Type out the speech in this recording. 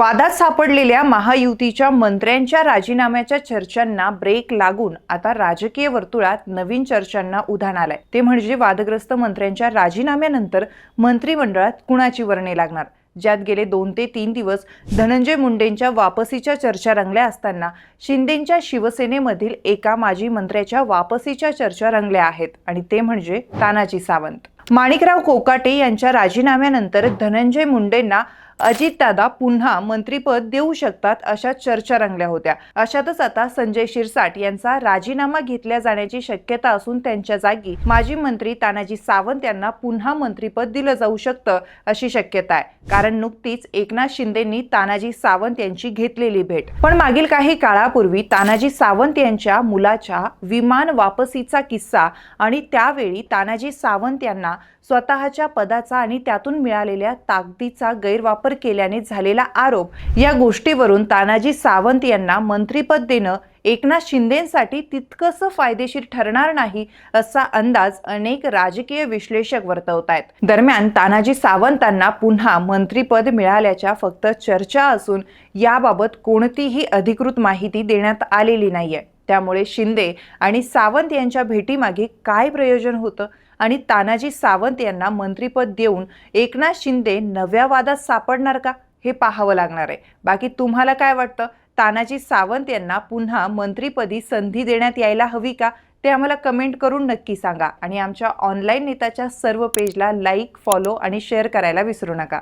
वादात सापडलेल्या महायुतीच्या मंत्र्यांच्या राजीनाम्याच्या चर्चांना ब्रेक लागून आता राजकीय वर्तुळात नवीन चर्चांना उधाण आलंय. ते म्हणजे वादग्रस्त मंत्र्यांच्या राजीनाम्यानंतर मंत्रिमंडळात कुणाची वर्णे लागणार? ज्यात गेले दोन ते तीन दिवस धनंजय मुंडेंच्या वापसीच्या चर्चा रंगल्या असताना शिंदेंच्या शिवसेनेमधील एका माजी मंत्र्याच्या वापसीच्या चर्चा रंगल्या आहेत आणि ते म्हणजे तानाजी सावंत. माणिकराव कोकाटे यांच्या राजीनाम्यानंतर धनंजय मुंडेंना अजितदादा पुन्हा मंत्रीपद देऊ शकतात अशा चर्चा रंगल्या होत्या. अशातच आता संजय शिरसाट यांचा राजीनामा घेतल्या जाण्याची शक्यता असून त्यांच्या जागी माजी मंत्री तानाजी सावंत यांना पुन्हा मंत्रीपद दिलं जाऊ शकतं अशी शक्यता आहे. कारण नुकतीच एकनाथ शिंदेंनी तानाजी सावंत यांची घेतलेली भेट. पण मागील काही काळापूर्वी तानाजी सावंत यांच्या मुलाच्या विमान वापसीचा किस्सा आणि त्यावेळी तानाजी सावंत यांना स्वतःच्या पदाचा आणि त्यातून मिळालेल्या ताकदीचा गैरवापर केल्याने झालेला आरोप या गोष्टीवरून तानाजी सावंत यांना मंत्रीपद देणं एकनाथ शिंदेसाठी तितकंसं फायदेशीर ठरणार नाही असा अंदाज अनेक राजकीय विश्लेषक वर्तवत आहेत दरम्यान तानाजी सावंतांना पुन्हा मंत्रीपद मिळाल्याच्या फक्त चर्चा असून याबाबत कोणतीही अधिकृत माहिती देण्यात आलेली नाहीये. त्यामुळे शिंदे आणि सावंत यांच्या भेटीमागे काय प्रयोजन होतं? आणि तानाजी सावंत यांना मंत्रीपद देऊन एकनाथ शिंदे नव्या वादात सापडणार का? हे पाहावं लागणार आहे. बाकी तुम्हाला काय वाटतं? तानाजी सावंत यांना पुन्हा मंत्रीपदी संधी देण्यात यायला हवी का? ते आम्हाला कमेंट करून नक्की सांगा. आणि आमच्या ऑनलाईन नेताच्या सर्व पेजला लाईक फॉलो आणि शेअर करायला विसरू नका.